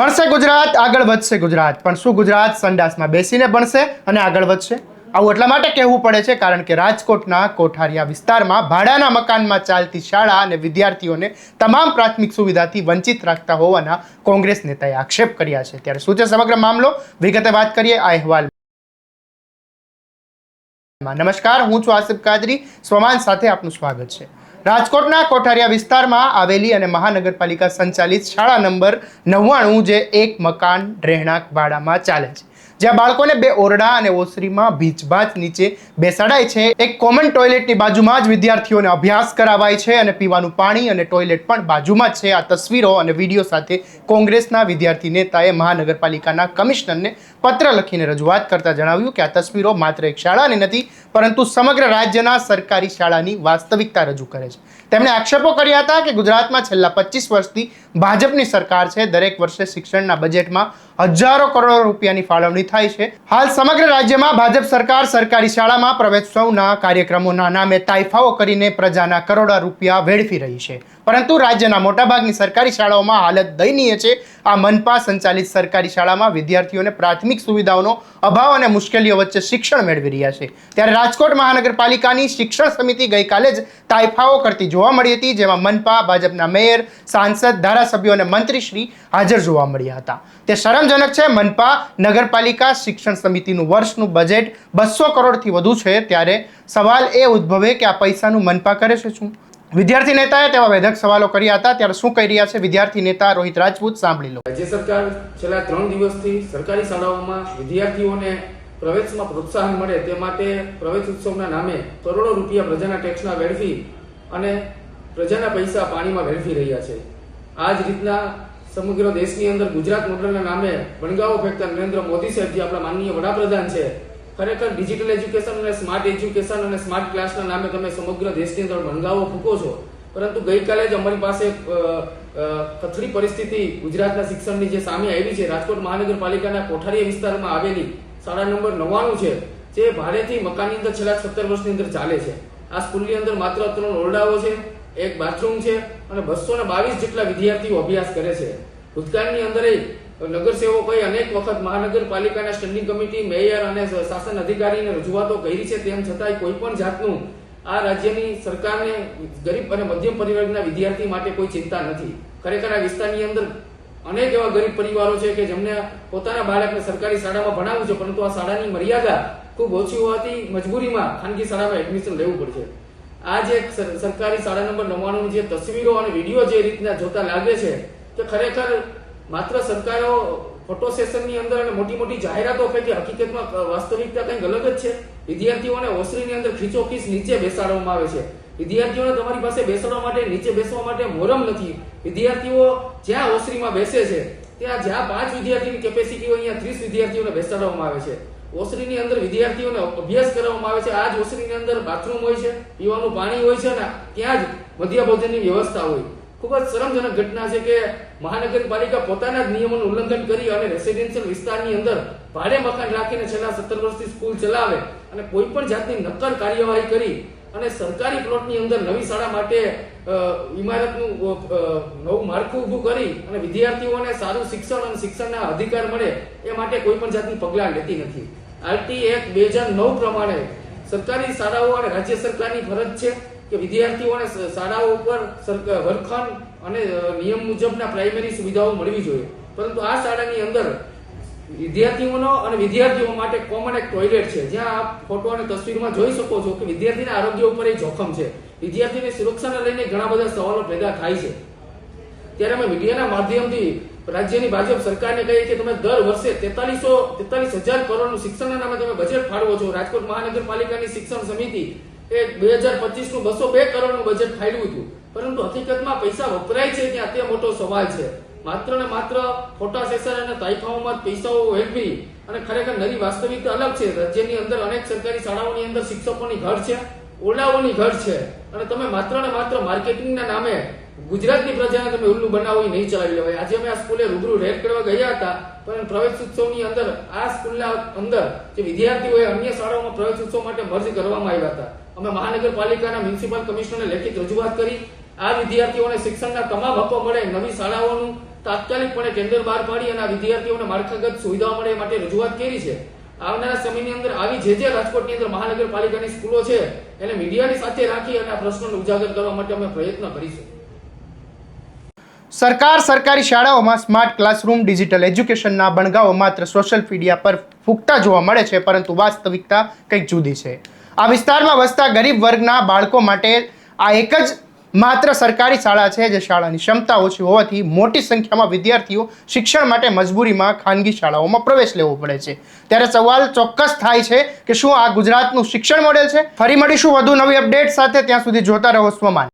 ભણશે ગુજરાત, આગળ વધશે ગુજરાત. પણ શું ગુજરાત સંડાસમાં બેસીને ભણશે અને આગળ વધશે? આવું એટલા માટે કહેવું પડે છે, કારણ કે રાજકોટના કોઠારિયા વિસ્તારમાં ભાડાના મકાનમાં ચાલતી શાળા અને વિદ્યાર્થીઓને તમામ પ્રાથમિક સુવિધાથી વંચિત રાખતા હોવાના કોંગ્રેસ નેતાએ આક્ષેપ કર્યા છે. ત્યારે શું છે સમગ્ર મામલો? વિગતે વાત કરીએ આ અહેવાલ. નમસ્કાર, હું છું આસિફ કાદરી. સ્વમાન સાથે આપનું સ્વાગત છે. રાજકોટના કોઠારિયા વિસ્તારમાં આવેલી અને મહાનગરપાલિકા સંચાલિત શાળા નંબર નવ્વાણું જે એક મકાન રહેણાંક ભાડામાં ચાલે છે. જ્યાં બાળકોને બે ઓરડા અને ઓસરીમાં ભીચભાચ નીચે બેસાડાય છે. એક કોમન ટોયલેટની બાજુમાં જ વિદ્યાર્થીઓને અભ્યાસ કરાવાય છે અને પીવાનું પાણી અને ટોયલેટ પણ બાજુમાં જ છે. આ તસવીરો અને વીડિયો સાથે કોંગ્રેસના વિદ્યાર્થી નેતાએ મહાનગરપાલિકાના કમિશનરને પત્ર લખીને રજૂઆત કરતા જણાવ્યું કે આ તસવીરો માત્ર એક શાળાની નથી, પરંતુ સમગ્ર રાજ્યના સરકારી શાળાની વાસ્તવિકતા રજૂ કરે છે. તેમણે આક્ષેપો કર્યા હતા કે ગુજરાતમાં છેલ્લા પચીસ વર્ષથી ભાજપની સરકાર છે. દરેક વર્ષે શિક્ષણના બજેટમાં હજારો કરોડો રૂપિયાની ફાળવણી થાય છે. હાલ સમગ્ર રાજ્યમાં ભાજપ સરકાર સરકારી શાળામાં પ્રવેશોત્સવના કાર્યક્રમોના નામે તાઇફાઓ કરીને પ્રજાના કરોડો રૂપિયા વેડફી રહી છે. પરંતુ રાજ્યના મોટાભાગની સરકારી શાળાઓમાં હાલત દયનીય છે. આ મનપા સંચાલિત સરકારી શાળામાં વિદ્યાર્થીઓને પ્રાથમિક સુવિધાઓનો અભાવ અને મુશ્કેલીઓ વચ્ચે શિક્ષણ મેળવી રહ્યા છે. ત્યારે રાજકોટ મહાનગરપાલિકાની શિક્ષણ સમિતિ ગઈકાલે જ તાઇફાઓ કરતી જોવા મળી હતી, જેમાં મનપા, ભાજપના મેયર, સાંસદ, ધારાસભ્યો અને મંત્રીશ્રી હાજર જોવા મળ્યા હતા. તે શરમજનક છે, મનપા નગરપાલિકા શિક્ષણ સમિતિનું વર્ષનું બજેટ બસો કરોડથી વધુ છે, ત્યારે સવાલ એ ઉદ્ભવે કે આ પૈસાનું મનપા કરે છે શું? વિદ્યાર્થી નેતાએ તેવા વેધક સવાલો કર્યા હતા. ત્યારે શું કહી રહ્યા છે વિદ્યાર્થી નેતા રોહિત રાજપૂત? સાંભળી લો. રાજ્ય સરકાર છેલ્લા ત્રણ દિવસથી સરકારી શાળાઓમાં વિદ્યાર્થીઓને પ્રવેશમાં પ્રોત્સાહન મળે તે માટે પ્રવેશ ઉત્સવના નામે કરોડો રૂપિયા પ્રજાના ટેક્સના વેડફી અને પ્રજાના પૈસા પાણીમાં વેડફી રહ્યા છે. આ જ રીતના સમગ્ર દેશની અંદર ગુજરાત મોડલના નામે વણગાવો ફેંકતા નરેન્દ્ર મોદી સાહેબ જે આપણા માનનીય વડાપ્રધાન છે. ખરેખર ડિજિટલ એજ્યુકેશન અને સ્માર્ટ એજ્યુકેશન અને સ્માર્ટ ક્લાસના નામે તમે સમગ્ર દેશની અંદર મંગાવો ફૂકો છો. પરંતુ ગઈકાલે જ અમારી પાસે કથળી પરિસ્થિતિ ગુજરાતના શિક્ષણની જે સામે આવી છે, રાજકોટ મહાનગરપાલિકાના કોઠારી વિસ્તારમાં આવેલી શાળા નંબર નવ્વાણું છે, જે ભાડેથી મકાનની અંદર છેલ્લા સત્તર વર્ષની અંદર ચાલે છે. આ સ્કૂલની અંદર માત્ર ત્રણ ઓરડાઓ છે, એક બાથરૂમ છે અને બસો ને બાવીસ જેટલા વિદ્યાર્થીઓ અભ્યાસ કરે છે. ભૂતકાળની અંદર નગરસેવકોએ અનેક વખત મહાનગરપાલિકાના સ્ટેન્ડિંગ કમિટી મેયર અને શાસન અધિકારીને રજૂઆતો કરી છે, તેમ છતાંય કોઈ પણ જાતનું આ રાજ્યની સરકારને ગરીબ અને મધ્યમ પરિવારના વિદ્યાર્થી માટે કોઈ ચિંતા નથી. ખરેખર આ વિસ્તારની અંદર અનેક એવા ગરીબ પરિવારો છે કે જેમને પોતાના બાળકને સરકારી શાળામાં ભણાવવું છે, પરંતુ આ શાળાની મર્યાદા ખૂબ ઓછી હોવાથી મજબૂરીમાં ખાનગી શાળામાં એડમિશન લેવું પડશે. આ જે સરકારી શાળા નંબર નવ્વાણું જે તસવીરો અને વીડિયો જે રીતના જોતા લાગે છે, કે ખરેખર માત્ર સરકારો ફોટો સેશનની અંદર અને મોટી મોટી જાહેરાતો ફેંકી હકીકતમાં વાસ્તવિકતા કંઈક અલગ જ છે. વિદ્યાર્થીઓને ઓસરીની અંદર ખીચોખીચ નીચે બેસાડવામાં આવે છે. વિદ્યાર્થીઓને તમારી પાસે બેસાડવા માટે, નીચે બેસવા માટે મોરમ નથી. વિદ્યાર્થીઓ જ્યાં ઓસરીમાં બેસે છે, ત્યાં જ્યાં પાંચ વિદ્યાર્થીની કેપેસિટી હોય અહીંયા ત્રીસ વિદ્યાર્થીઓને બેસાડવામાં આવે છે. ઓસરીની અંદર વિદ્યાર્થીઓને અભ્યાસ કરવામાં આવે છે. આ જ ઓસરીની અંદર બાથરૂમ હોય છે, પીવાનું પાણી હોય છે ને ત્યાં જ મધ્ય ભોજનની વ્યવસ્થા હોય. ખૂબ જ શરમજનક ઘટના છે કે મહાનગરપાલિકા પોતાના જ નિયમોનું ઉલ્લંઘન કરી અને રેસિડેન્શિયલ વિસ્તારની અંદર ભાડે મકાન રાખીને છેલ્લા સત્તર વર્ષથી સ્કૂલ ચલાવે અને કોઈ પણ જાતની નક્કર કાર્યવાહી કરી અને સરકારી પ્લોટની અંદર નવી શાળા માટે ઇમારતનું નવું માળખું ઊભું કરી અને વિદ્યાર્થીઓને સારું શિક્ષણ અને શિક્ષણના અધિકાર મળે એ માટે કોઈ પણ જાતની પગલાં લેતી નથી. આરટી એક્ટ બે હજાર નવ પ્રમાણે સરકારી શાળાઓ અને રાજ્ય સરકારની ફરજ છે કે વિદ્યાર્થીઓને શાળાઓ ઉપર વર્ગખંડ અને નિયમ મુજબના પ્રાઇમરી સુવિધાઓ મળવી જોઈએ. પરંતુ આ શાળાની અંદર વિદ્યાર્થીઓનો અને વિદ્યાર્થીઓ માટે કોમન એક ટોયલેટ છે. જ્યાં આપ ફોટો અને તસવીરમાં જોઈ શકો છો કે વિદ્યાર્થીના આરોગ્ય ઉપર એ જોખમ છે. વિદ્યાર્થીની સુરક્ષાને લઈને ઘણા બધા સવાલો પેદા થાય છે. ત્યારે અમે મીડિયાના માધ્યમથી રાજ્યની ભાજપ સરકારને કહીએ કે તમે દર વર્ષે તેતાલીસો, તેતાલીસ હજાર કરોડનું શિક્ષણના નામે તમે બજેટ ફાળવો છો. રાજકોટ મહાનગરપાલિકાની શિક્ષણ સમિતિ એ બે હજાર પચીસનું બસો બે કરોડનું બજેટ ફાળવ્યું હતું. પરંતુ હકીકતમાં પૈસા વપરાય છે ત્યાં તે મોટો સવાલ છે. માત્ર ને માત્ર ખોટા સેશન અને તાઇફાઓમાં પૈસાઓ વેડફી અને ખરેખર નવી વાસ્તવિકતા અલગ છે. રાજ્યની અંદર અનેક સરકારી શાળાઓની અંદર શિક્ષકોની ઘર છે, ઓરડાઓની ઘર છે. અને તમે માત્ર ને માત્ર માર્કેટિંગના નામે ગુજરાતની પ્રજાને તમે ઉલ્લુ બનાવો નહીં ચલાવી લેવાય આજે અમે આ સ્કૂલે રૂબરૂ રેડ કરવા ગયા હતા, પણ પ્રવેશ ઉત્સવની અંદર, આ સ્કૂલના અંદર જે વિદ્યાર્થીઓએ અન્ય શાળાઓમાં પ્રવેશ ઉત્સવ માટે મર્જ કરવામાં આવ્યા હતા. અમે મહાનગરપાલિકાના મ્યુનિસિપલ કમિશનરને લેખિત રજૂઆત કરી. આ વિદ્યાર્થીઓને શિક્ષણના તમામ હકો મળે, નવી શાળાઓનું તાત્કાલિકપણે ટેન્ડર બહાર પાડી અને આ વિદ્યાર્થીઓને માળખાગત સુવિધાઓ મળે માટે રજૂઆત કરી છે. આવનારા સમયની અંદર આવી જે જે રાજકોટની અંદર મહાનગરપાલિકાની સ્કૂલો છે, એને મીડિયાની સાથે રાખી અને આ પ્રશ્નોને ઉજાગર કરવા માટે અમે પ્રયત્ન કરીશું. સરકાર સરકારી શાળાઓમાં સ્માર્ટ ક્લાસરૂમ, ડિજિટલ એજ્યુકેશનના બણગાઓ માત્ર સોશિયલ મીડિયા પર ફૂંકતા જોવા મળે છે, પરંતુ વાસ્તવિકતા કંઈક જુદી છે. આ વિસ્તારમાં વસતા ગરીબ વર્ગના બાળકો માટે આ એક જ માત્ર સરકારી શાળા છે જે શાળાની ક્ષમતા ઓછી હોવાથી મોટી સંખ્યામાં વિદ્યાર્થીઓ શિક્ષણ માટે મજબૂરીમાં ખાનગી શાળાઓમાં પ્રવેશ લેવો પડે છે. ત્યારે સવાલ ચોક્કસ થાય છે કે શું આ ગુજરાતનું શિક્ષણ મોડેલ છે? ફરી મળીશું વધુ નવી અપડેટ સાથે, ત્યાં સુધી જોતા રહો સ્વમાન.